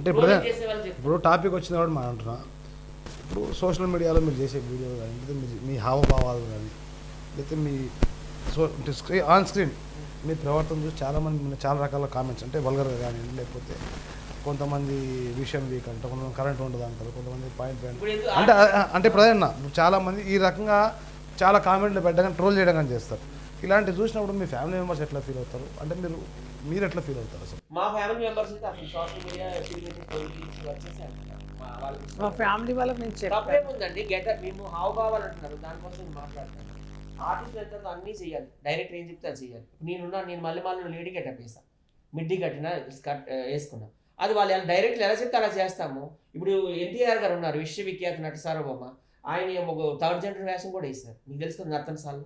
అంటే ఇప్పుడు. ఇప్పుడు టాపిక్ వచ్చింది కాబట్టి మనం అంటున్నా ఇప్పుడు సోషల్ మీడియాలో మీరు చేసే వీడియో కానీ లేదా మీ హావభావాలు కానీ లేకపోతే మీ సో అంటే స్క్రీన్ ఆన్ స్క్రీన్ మీ ప్రవర్తన చూసి చాలామంది చాలా రకాల కామెంట్స్ అంటే వల్గర్గా కానీ లేకపోతే కొంతమంది విషయం వీక్ అంటారు కొంతమంది కరెంట్ ఉండదు అంటారు కొంతమంది పాయింట్ ఎందుకు అంటే అంటే ప్రధాన చాలామంది ఈ రకంగా చాలా కామెంట్లు పెట్టడం ట్రోల్ చేయడం కానీ చేస్తారు. ఇలాంటివి చూసినప్పుడు మీ ఫ్యామిలీ మెంబర్స్ ఎట్లా ఫీల్ అవుతారు? అంటే మీరు మీరు ఎట్లా ఫీల్ అవుతారు అసలు? మా ఫ్యామిలీ మెంబర్స్ అయితే అసలు సోషల్ మీడియా మా ఫ్యామిలీ వాళ్ళకి నేను చెప్పాను. తప్పేముందండి గెటప్ మేము హావభావాలు అంటున్నారు దానికోసం నేను మాట్లాడతాను ఆర్టిస్ట్ ఎంత అన్నీ చేయాలి. డైరెక్ట్ ఏం చెప్తే అది చేయాలి. నేనున్నా నేను మళ్ళీ మళ్ళీ లేడీ గెటప్ వేస్తాను మిడ్డీ కట్టిన కట్ వేసుకున్నా. అది వాళ్ళు ఎలా డైరెక్ట్ ఎలా చెప్తే అలా చేస్తాము. ఇప్పుడు ఎన్టీఆర్ గారు ఉన్నారు విశ్వవిఖ్యాత నట సార్వభౌమ. ఆయన ఒక థర్డ్ జనరల్ వేషం కూడా వేస్తారు మీకు తెలుసు కదా నర్తన్ సార్లు.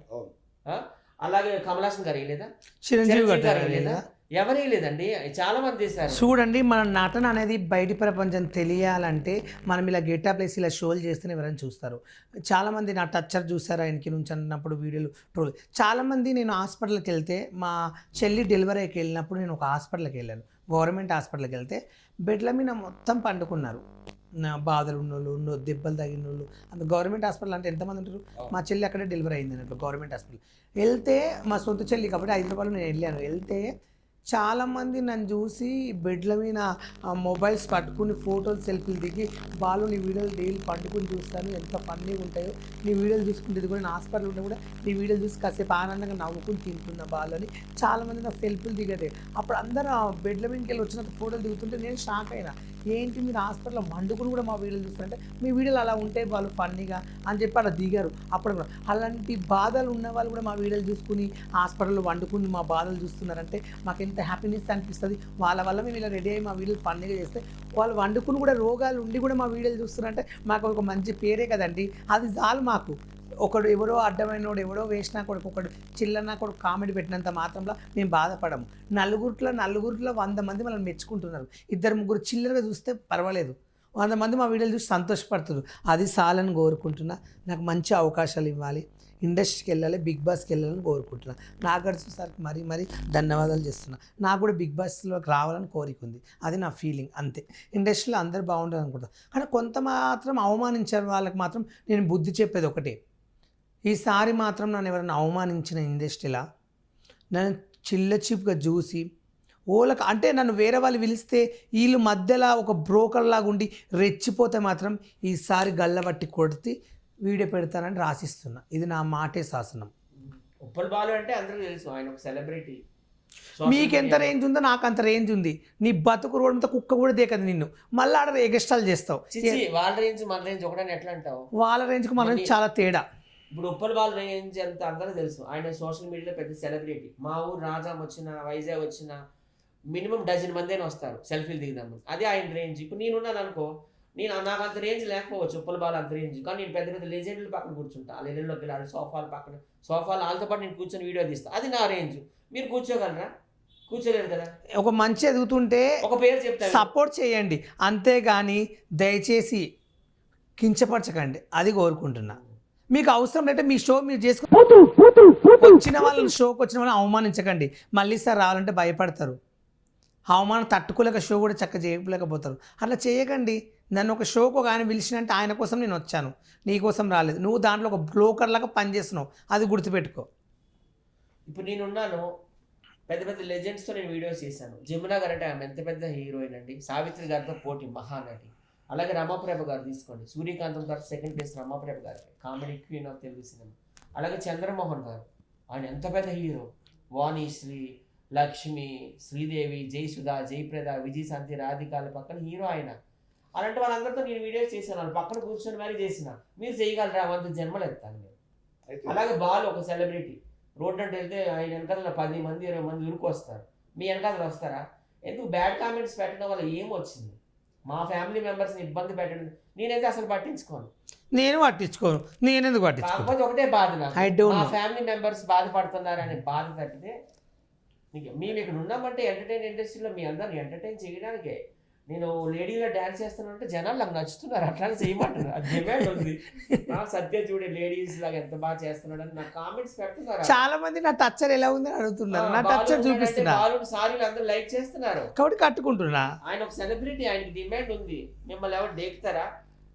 ఆ? అలాగే కమలాసన్ గారు వేయలేదా? చిరంజీవి గారు గారు లేదా వేయలేదా? ఎవరు వేయలేదండి చాలా మంది చేశారు. చూడండి మన నటన అనేది బయటి ప్రపంచం తెలియాలంటే మనం ఇలా గెటప్ వేసి ఇలా షోలు చేస్తేనే ఎవరైనా చూస్తారు. చాలామంది నా టచ్చర్ చూస్తారు ఆయనకి నుంచి అన్నప్పుడు వీడియోలు ట్రోల్ చాలామంది నేను హాస్పిటల్కి వెళ్తే మా చెల్లి డెలివరీకి వెళ్ళినప్పుడు నేను ఒక హాస్పిటల్కి వెళ్ళాను. గవర్నమెంట్ హాస్పిటల్కి వెళ్తే బెడ్ల మీద మొత్తం పండుకున్నారు. నా బాధలు ఉన్నోళ్ళు ఉన్నో దెబ్బలు తగిన వాళ్ళు అంత గవర్నమెంట్ హాస్పిటల్ అంటే ఎంతమంది ఉంటారు? మా చెల్లి అక్కడే డెలివరీ అయింది అన్నట్లు గవర్నమెంట్ హాస్పిటల్. వెళ్తే మా సొంత చెల్లి కాబట్టి హైదరాబాద్లో నేను వెళ్ళాను. వెళ్తే చాలామంది నన్ను చూసి బెడ్ల మీద మొబైల్స్ పట్టుకుని ఫోటోలు సెల్ఫీలు దిగి బాలు నీ వీడియోలు డైలీ పండుకుని చూస్తాను ఎంత ఫన్నీ ఉంటాయో. నీ వీడియోలు చూసుకుంటే కూడా నా హాస్పిటల్ ఉంటే కూడా నీ వీడియోలు చూసి కాసేపు ఆనందంగా నవ్వుకుని తింటున్న బాలు అని చాలామంది నాకు సెల్ఫీలు దిగదే అప్పుడు అందరూ ఆ బెడ్ల మీదకి వెళ్ళి వచ్చిన ఫోటోలు దిగుతుంటే నేను షాక్ అయినా. ఏంటి మీరు హాస్పిటల్లో మండుకుని కూడా మా వీడియోలు చూస్తారంటే మీ వీడియోలు అలా ఉంటే వాళ్ళు ఫన్నీగా అని చెప్పి అలా దిగారు. అప్పుడు కూడా అలాంటి బాధలు ఉన్న వాళ్ళు కూడా మా వీడియోలు చూసుకుని హాస్పిటల్లో వండుకుని మా బాధలు చూస్తున్నారంటే మాకు ఎంత హ్యాపీనెస్ అనిపిస్తుంది. వాళ్ళ వల్ల మేము ఇలా రెడీ అయ్యి మా వీడియోలు ఫన్నీగా చేస్తే వాళ్ళు వండుకుని కూడా రోగాలు ఉండి కూడా మా వీడియోలు చూస్తున్నారంటే మాకు ఒక మంచి పేరే కదండి. అది చాలు మాకు. ఒకడు ఎవరో అడ్డమైనోడు ఎవడో వేసినా కొడుకు ఒకడు చిల్లన్నా కొడుకు కామెడీ పెట్టినంత మాత్రంలో మేము బాధపడము. నలుగురిలో నలుగురిలో వంద మంది మనల్ని మెచ్చుకుంటున్నారు. ఇద్దరు ముగ్గురు చిల్లరగా చూస్తే పర్వాలేదు. వంద మంది మా వీడియోలు చూసి సంతోషపడుతున్నారు అది చాలని కోరుకుంటున్నా. నాకు మంచి అవకాశాలు ఇవ్వాలి. ఇండస్ట్రీకి వెళ్ళాలి బిగ్ బాస్కి వెళ్ళాలని కోరుకుంటున్నా. నాగార్జున సార్కి మరీ మరీ ధన్యవాదాలు చేస్తున్నా. నాకు కూడా బిగ్ బాస్లోకి రావాలని కోరిక ఉంది. అది నా ఫీలింగ్ అంతే. ఇండస్ట్రీలో అందరు బాగుంటుంది అనుకుంటా కానీ కొంత మాత్రం అవమానించే వాళ్ళకి మాత్రం నేను బుద్ధి చెప్పేది ఒకటే. ఈసారి మాత్రం నన్ను ఎవరైనా అవమానించిన ఇండస్ట్రీలా? నన్ను చిల్ల చీప్గా చూసి ఓలకు అంటే నన్ను వేరే వాళ్ళు పిలిస్తే వీళ్ళు మధ్యలో ఒక బ్రోకర్ లాగా ఉండి రెచ్చిపోతే మాత్రం ఈసారి గల్లబట్టి కొడితే వీడియో పెడతానని రాసిస్తున్నా. ఇది నా మాటే శాసనం. ఉప్పల్ బాలు అంటే అందరికీ తెలుసు ఆయన ఒక సెలబ్రిటీ. మీకు ఎంత రేంజ్ ఉందో నాకు అంత రేంజ్ ఉంది. నీ బతుకు రోడ్డంతా కుక్క కూడా దేకదు నిన్ను. మళ్ళీ ఆడ ఎగస్టాల్ చేస్తావు. వాళ్ళ రేంజ్ మన రేంజ్ ఒకటని ఎట్లా అంటావు? వాళ్ళ రేంజ్కి మన range చాలా తేడా. ఇప్పుడు ఉప్పల్ బాల్ రేంజ్ ఎంత అందరికీ తెలుసు. ఆయన సోషల్ మీడియాలో పెద్ద సెలబ్రిటీ. మా ఊరు రాజాం వచ్చిన వైజాగ్ వచ్చిన మినిమం డజన్ మంది అయినా వస్తారు సెల్ఫీలు దిగుదాము అదే ఆయన రేంజ్. ఇప్పుడు నేనున్నాను అనుకో నేను నాకు అంత రేంజ్ లేకపోవచ్చు ఉప్పల్ బాల్ అంత రేంజ్. కానీ నేను పెద్ద పెద్ద లెజెండ్ల పక్కన కూర్చుంటా. ఆ లెజెండ్లోకి వెళ్ళాలి సోఫాల పక్కన సోఫాలు వాళ్ళతో పాటు నేను కూర్చొని వీడియో తీస్తా. అది నా రేంజ్. మీరు కూర్చోగలరా? కూర్చోలేరు కదా? ఒక మంచి ఎదుగుతుంటే ఒక పేరు చెప్తాను. సపోర్ట్ చేయండి. అంతేగాని దయచేసి కించపరచకండి. అది కోరుకుంటున్నా. మీకు అవసరం లేదంటే మీ షో మీరు చేసుకో వచ్చిన వాళ్ళని షోకి వచ్చిన వాళ్ళని అవమానించకండి. మళ్ళీ సార్ రావాలంటే భయపడతారు. అవమానం తట్టుకోలేక షో కూడా చక్క చేయలేకపోతారు. అట్లా చేయకండి. నన్ను ఒక షోకి ఒక ఆయన పిలిచినంటే ఆయన కోసం నేను వచ్చాను. నీ కోసం రాలేదు. నువ్వు దాంట్లో ఒక బ్రోకర్ లాగా పనిచేస్తున్నావు. అది గుర్తుపెట్టుకో. ఇప్పుడు నేనున్నాను పెద్ద పెద్ద లెజెండ్స్తో నేను వీడియోస్ చేశాను. జమునా గారు అంటే ఆమె ఎంత పెద్ద హీరోయిన్ అండి సావిత్రి గారితో పోటీ మహానటి. అలాగే రమాప్రభ గారు తీసుకోండి. సూర్యకాంతం గారు సెకండ్ ప్లేస్ రమాప్రభ గారు comedy queen of Telugu cinema. అలాగే చంద్రమోహన్ గారు ఆయన ఎంత పెద్ద హీరో? వాణిశ్రీ లక్ష్మి శ్రీదేవి జయసుధ జయప్రద విజయశాంతి రాధికాల పక్కన హీరో ఆయన. అలాంటి వాళ్ళందరితో నేను వీడియోస్ చేశాను. వాళ్ళ పక్కన కూర్చొని మరీ చేసిన. మీరు చేయగలరా? వంద జన్మలు ఎత్తాను నేను. అలాగే బాల్ ఒక సెలబ్రిటీ రోడ్ అంటే వెళ్తే ఆయన వెనకాల పది మంది ఇరవై మంది ఉరుకొస్తారు మీ వెనకాల వస్తారా? ఎందుకు? బ్యాడ్ కామెంట్స్ పెట్టడం వల్ల ఏం వచ్చింది? మా ఫ్యామిలీ మెంబర్స్ని ఇబ్బంది పెట్టడం నేనైతే అసలు పట్టించుకోను. నేను పట్టించుకోను. నేను ఎందుకు పట్టించుకోను ఒకటే బాధ నాకు. మా. ఫ్యామిలీ మెంబర్స్ బాధపడుతున్నారనే బాధ తప్పితే నీకు మేము ఇక్కడ ఉన్నామంటే ఎంటర్టైన్ ఇండస్ట్రీలో మీ అందరిని ఎంటర్టైన్ చేయడానికే. నేను లేడీగా డాన్స్ చేస్తానంటే జనాలు నాకు నచ్చుతున్నారు అట్లానే చేయమంటారు అది డిమాండ్ ఉంది. సత్య చూడే లేడీస్ లాగా ఎంత బాగా చేస్తున్నాడు అని నాకు కామెంట్స్ పెడుతున్నారు? చాలా మంది నా టచ్చర్ ఎలా ఉందని అడుగుతున్నారు. నా టచ్చర్ చూపిస్తున్నా. బాలు సారీలు అందరూ లైక్ చేస్తున్నారు. కాబట్టి కట్టుకుంటున్నా. ఆయన ఒక సెలబ్రిటీ ఆయనకి డిమాండ్ ఉంది. మిమ్మల్ని ఎవరు దేకుతారా?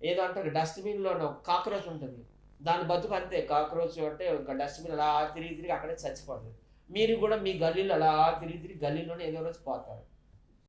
ఏదో అంటారు డస్ట్బిన్లో కాక్రోచ్ ఉంటుంది. దాని బతుకు అంతే. కాక్రోచ్ అంటే ఒక డస్ట్బిన్ అలా తిరిగి తిరిగి అక్కడే చచ్చిపోతుంది. మీరు కూడా మీ గల్లీలో అలా తిరిగి తిరిగి గల్లీలోనే ఏదో రోజు పోతారు.